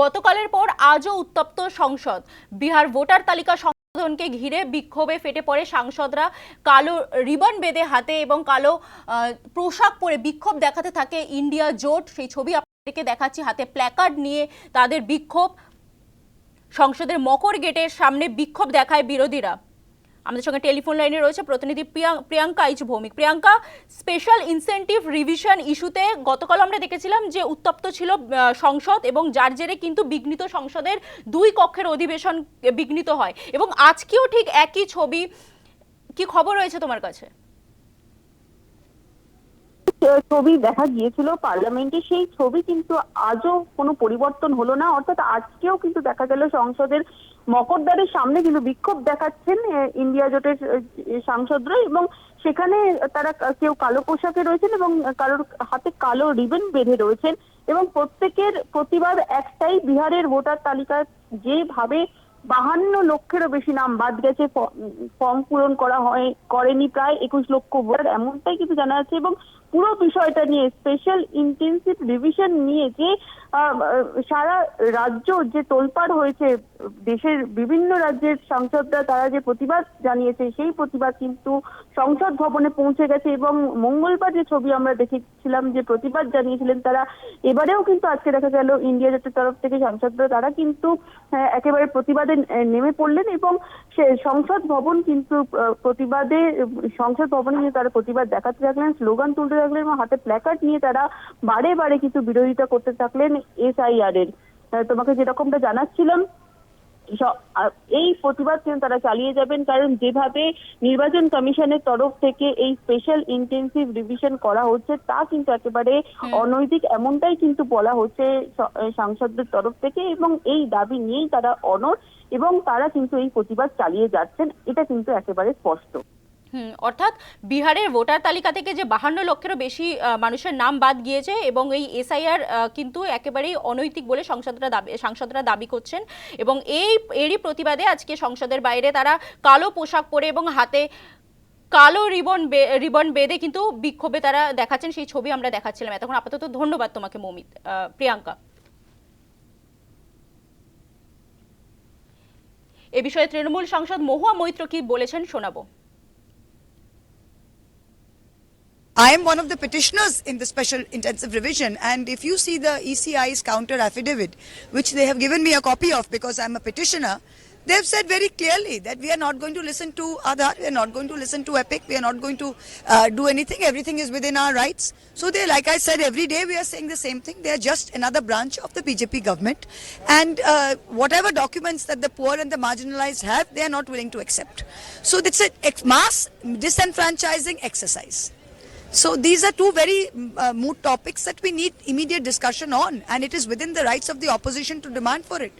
গতকালের পর আজও উত্তপ্ত সংসদ। বিহার ভোটার তালিকা সংশোধনকে ঘিরে বিক্ষোভে ফেটে পড়ে সাংসদরা। কালো রিবন বেঁধে হাতে এবং কালো পোশাক পরে বিক্ষোভ দেখাতে থাকে ইন্ডিয়া জোট। সেই ছবি আপনাদেরকে দেখাচ্ছি। হাতে প্ল্যাকার্ড নিয়ে তাদের বিক্ষোভ। সংসদের মকর গেটের সামনে বিক্ষোভ দেখায় বিরোধীরা। আমাদের সঙ্গে টেলিফোন লাইনে রয়েছে প্রতিনিধি প্রিয়াং- Priyanka each Bhowmik. Priyanka special incentive revision ইস্যুতে গতকাল আমরা দেখেছিলাম যে উত্তপ্ত ছিল সংসদ এবং যার জেরে কিন্তু বিঘ্নিত সংসদের দুই কক্ষের অধিবেশন বিঘ্নিত হয়। এবং আজকেও ঠিক একই ছবি, কি খবর রয়েছে তোমার কাছে? ছবি দেখা গিয়েছিল পার্লামেন্টে, সেই ছবি কিন্তু আজও কোনো পরিবর্তন হলো না। অর্থাৎ আজকেও কিন্তু দেখা গেল সংসদের মকরদ্বারের সামনে কিন্তু বিক্ষোভ দেখাচ্ছেন ইন্ডিয়া জোটের সাংসদরা এবং সেখানে তারা কেউ কালো পোশাকে রয়েছেন এবং কারোর হাতে কালো রিবন বেঁধে রয়েছেন এবং প্রত্যেকের প্রতিবাদ একটাই বিহারের ভোটার তালিকায় যেভাবে বাহান্ন লক্ষেরও বেশি নাম বাদ গেছে ফর্ম পূরণ করা হয়, করেনি প্রায় একুশ লক্ষ ভোটার, এমনটাই কিন্তু জানা যাচ্ছে এবং পুরো বিষয়টা নিয়ে স্পেশাল ইন্টেন্সিভ রিভিশন নিয়ে যে সারা রাজ্য যে তোলপাড় হয়েছে দেশের বিভিন্ন রাজ্যের সাংসদরা তারা যে প্রতিবাদ জানিয়েছে সেই প্রতিবাদ কিন্তু সংসদ ভবনে পৌঁছে গেছে এবং মঙ্গলবার যে ছবি আমরা দেখেছিলাম যে প্রতিবাদ জানিয়েছিলেন তারা এবারেও কিন্তু আজকে দেখা গেল ইন্ডিয়া জোটের তরফ থেকে সাংসদরা তারা কিন্তু আহ, একেবারে প্রতিবাদে নেমে পড়লেন এবং সে সংসদ ভবন কিন্তু প্রতিবাদে সংসদ ভবনে গিয়ে তারা প্রতিবাদ দেখাতে থাকলেন স্লোগান তুলতে থাকলেন এবং হাতে প্ল্যাকার্ড নিয়ে তারা বারে বারে কিন্তু বিরোধিতা করতে থাকলেন এসআইআর এর। তোমাকে যেরকমটা জানাচ্ছিলাম এই প্রতিবাদ কিন্তু তারা চালিয়ে যাবেন? কারণ যেভাবে নির্বাচন কমিশনের তরফ থেকে এই স্পেশাল ইন্টেন্সিভ রিভিশন করা হচ্ছে তা কিন্তু একেবারে অনৈতিক এমনটাই কিন্তু বলা হচ্ছে সাংসদদের তরফ থেকে এবং এই দাবি নিয়েই তারা অনর এবং তারা কিন্তু এই প্রতিবাদ চালিয়ে যাচ্ছেন এটা কিন্তু একেবারে স্পষ্ট। অর্থাৎ বিহারের ভোটার তালিকা থেকে যে বাহান্ন লক্ষেরও বেশি মানুষের নাম বাদ গিয়েছে এবং এই এসআইআর কিন্তু একেবারেই অনৈতিক বলে সংসদরা দাবি, সাংসদরা দাবি করছেন এবং এই, এরই প্রতিবাদে আজকে সংসদের বাইরে তারা কালো পোশাক পরে এবং হাতে কালো রিবন রিবন বেঁধে কিন্তু বিক্ষোভে তারা দেখাচ্ছেন। সেই ছবি আমরা দেখাচ্ছিলাম। এতক্ষণ আপাতত ধন্যবাদ তোমাকে, মৌমিত প্রিয়াঙ্কা। এ বিষয়ে তৃণমূল সাংসদ মহুয়া মৈত্র কি বলেছেন শোনাবো। I am one of the petitioners in the special intensive revision, and if you see the ECI's counter affidavit, which they have given me a copy of because I'm a petitioner, they have said very clearly that we are not going to listen to Aadhaar, we are not going to listen to EPIC, we are not going to uh, do anything, everything is within our rights. So they, like I said, every day we are saying the same thing, they are just another branch of the BJP government, and uh, whatever documents that the poor and the marginalized have, they are not willing to accept. So it's a mass disenfranchising exercise. So these are two very mm, uh, moot topics that we need immediate discussion on, and it is within the rights of the opposition to demand for it.